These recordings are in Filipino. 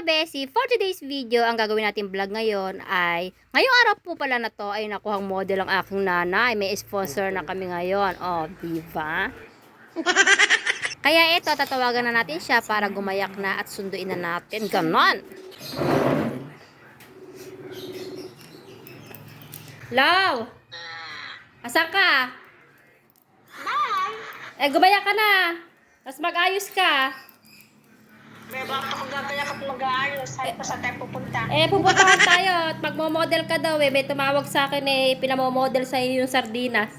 mga besi, for today's video, ang gagawin natin vlog ngayon ay, ngayong araw po pala na to ay nakuhang model ang aking nanay. May sponsor na kami ngayon. Oh, diba? Kaya ito, tatawagan na natin siya para gumayak na at sunduin na natin. Ganon. Law! Asan ka? Eh, gumayak ka na. Tapos mag-ayos ka. May bakit ako gagaya kung mag-aayos? Saan pa sa tayo pupunta? Eh, pupuntahan tayo at magmo-model ka daw eh. May tumawag sa akin eh, pinamo-model sa iyo yung sardinas.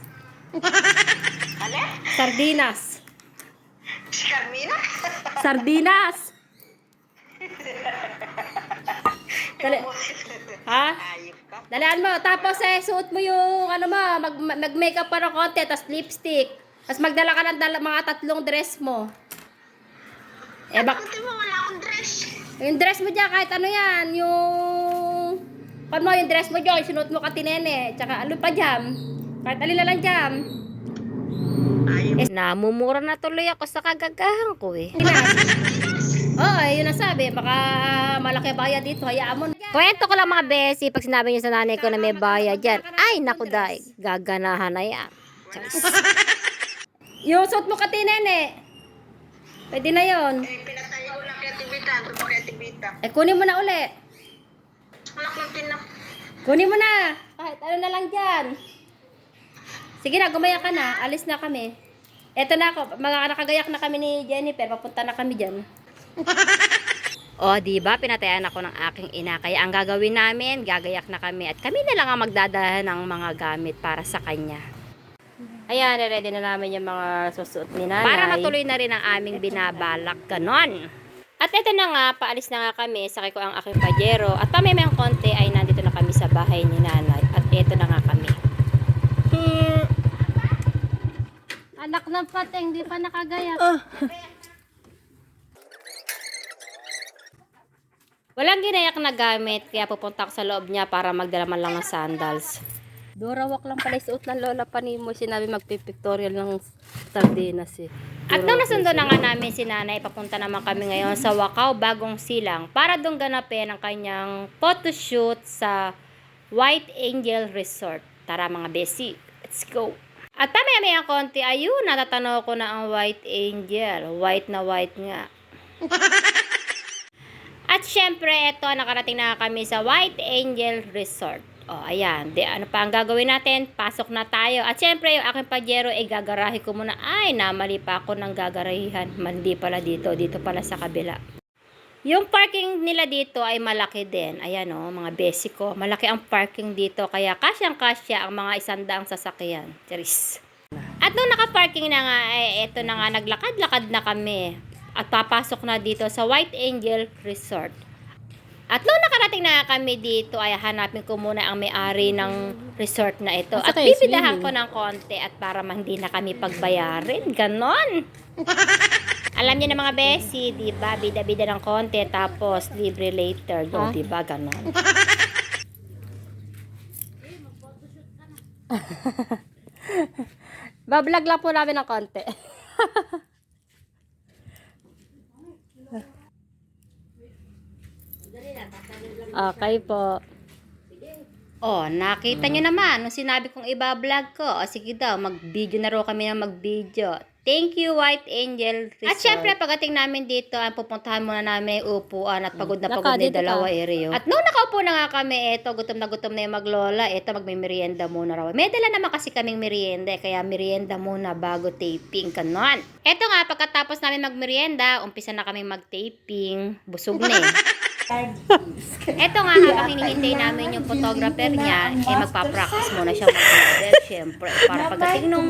Ano? Sardinas. Si Carmina? Sardinas! Dali. Ha? Ka. Dalaan mo. Tapos eh, suot mo yung ano mo, mag, mag-makeup pa ng konti, tapos lipstick. Tapos magdala ka ng dala, mga tatlong dress mo. Eh, bak Buti mo wala akong dress. yung dress mo dyan, kahit ano yan, yung... Paano mo, yung dress mo dyan, sinuot mo ka tinene. Tsaka ano pa dyan? Kahit alin na lang. Ayop. Eh, namumura na tuloy ako sa kagagahan ko eh. Oo, oh, yun ang sabi. Baka malaki bayad dito. Hayaan mo. Kwento ko lang mga besi. Pag sinabi niyo sa nanay ko na may bayad dyan. Ay, naku day. Gaganahan na yan. Yung suot mo katinen eh. Pwede na yon. Eh, pinatay ko na kreatibita. Ito mo kreatibita. Eh, kunin mo na uli. Anak ng tinak. Kunin mo na. Kahit ano na lang dyan. Sige na, gumaya ka na. Alis na kami. Eto na ako. Mga nakagayak na kami ni Jennifer. Papunta na kami dyan. o, di ba Pinatayan ako ng aking ina. Kaya ang gagawin namin, gagayak na kami. At kami na lang ang magdadala ng mga gamit para sa kanya. Ayan, ready na namin yung mga susuot ni nanay. Para matuloy na rin ang aming binabalak. Ganon. At ito na nga, paalis na nga kami. Sakay ko ang aking pajero. At kami may konti ay nandito na kami sa bahay ni nanay. At ito na nga kami. Anak ng pateng, di pa nakagaya. Walang ginayak na gamit, kaya pupunta ako sa loob niya para magdala man lang ng sandals. Dorawak lang pala isuot ng lola pa ni mo. Sinabi magpipictorial ng sardinas eh. At nung nasundo na nga namin si nanay, papunta naman kami ngayon sa Wakaw, Bagong Silang, para doon ganapin ang kanyang photoshoot sa White Angel Resort. Tara mga besi, let's go! At pamaya-maya konti, ayun, natatanaw ko na ang White Angel. White na white nga. At syempre, ito, nakarating na kami sa White Angel Resort. O, ayan. Di, ano pa ang gagawin natin? Pasok na tayo. At syempre, yung aking pajero, eh, gagarahe ko muna. Ay, namali pa ako ng gagarahihan. Mandi pala dito. Dito pala sa kabila. Yung parking nila dito ay malaki din. Ayan o, mga basic ko. Malaki ang parking dito. Kaya kasyang-kasya ang mga isandaang sasakyan. Charis. At nung naka-parking na nga, eh, eto na nga, naglakad-lakad na kami. At papasok na dito sa White Angel Resort. At nung nakarating na kami dito, ay hanapin ko muna ang may-ari ng resort na ito. At bibidahan swimming? ko ng konti at para man hindi na kami pagbayarin. Ganon. Alam niyo na mga besi, di ba? Bida-bida ng konti, tapos libre later. No, Ha? di ba? Ganon. Bablog lang po namin ng konti. Okay po. Oh, nakita nyo naman, nung sinabi kong iba-vlog ko, o sige daw, mag-video na raw kami ng mag-video. Thank you, White Angel Resort. At syempre, pagdating namin dito, ang pupuntahan muna namin yung upuan at pagod na Naka, pagod na yung dito ka. dalawa area. At nung nakaupo na nga kami, eto, gutom na gutom na yung maglola, eto, magmimerienda muna raw. May dala naman kasi kaming merienda, eh, kaya merienda muna bago taping, kanon. Eto nga, pagkatapos namin magmerienda, umpisa na kami mag-taping, busog na eh. Eto nga, habang hinihintay namin yung photographer niya, eh magpa-practice muna siya mag-model, syempre. Para pagdating nung,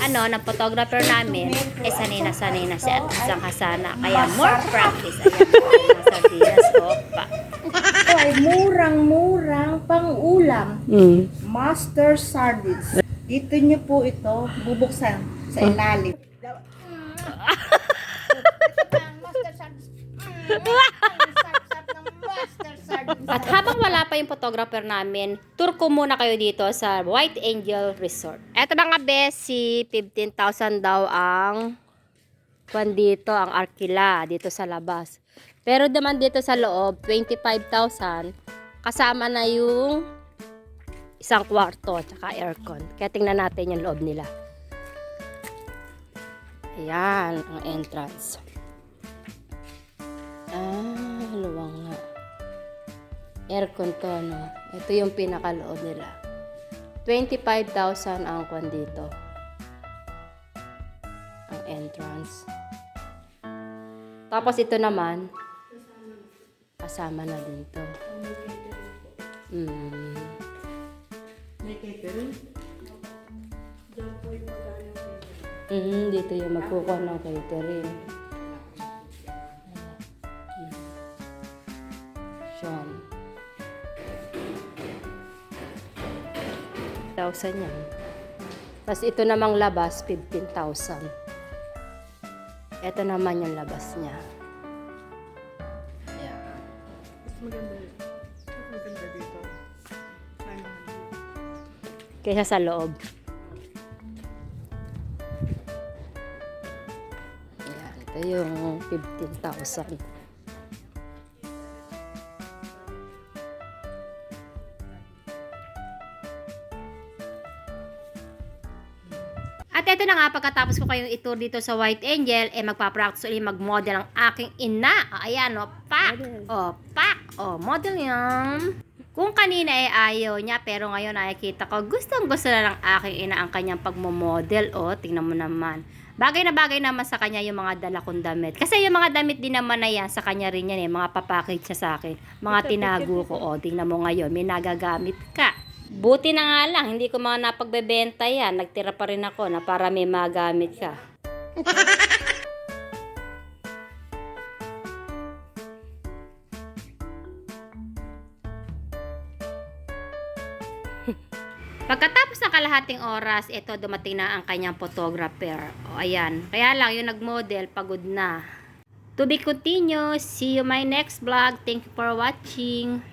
ano, ng photographer namin, eh sanay na sanay na siya at isang hasana. Kaya more practice. Ayan, mga sardinas, opa. Ito ay murang-murang pang-ulam. Mm. Master Sardines. Dito nyo po ito bubuksan sa ilalim. Ito pa ang Master Sardines. Mm, ang sarap-sarap ng Master Sardines. At habang wala pa yung photographer namin, tour ko muna kayo dito sa White Angel Resort. Eto mga besi, 15,000 daw ang kwan dito, ang arkila, dito sa labas. Pero naman dito sa loob, 25,000, kasama na yung isang kwarto, tsaka aircon. Kaya tingnan natin yung loob nila. Ayan, ang entrance. aircon to, no? Ito yung pinakaloob nila. 25,000 ang kwan dito. Ang entrance. Tapos ito naman, kasama na din to. Mm. May catering? Mm, dito yung magkukuha ng catering. Siyam. 5,000 yan. Tapos ito namang labas, 15,000. Ito naman yung labas niya. Yeah. Mas maganda. Mas maganda dito. Kaysa sa loob. Yan, ito yung 15,000. Pagkatapos ko kayong itour dito sa White Angel, eh magpa-practice ulit mag-model ang aking ina. O, ayan, o, pak. O, pak. O, model yan. Kung kanina ay ayaw niya, pero ngayon nakikita ko, gustong gusto na ng aking ina ang kanyang pagmamodel. O, tingnan mo naman. Bagay na bagay naman sa kanya yung mga dala kong damit. Kasi yung mga damit din naman na yan, sa kanya rin yan eh. Mga papackage siya sa akin. Mga tinago ko. O, tingnan mo ngayon, may nagagamit ka. Buti na nga lang, hindi ko mga napagbebenta yan. Nagtira pa rin ako na para may magamit ka. Pagkatapos ng kalahating oras, ito dumating na ang kanyang photographer. O ayan, kaya lang yung nag-model, pagod na. To be continued. See you my next vlog. Thank you for watching.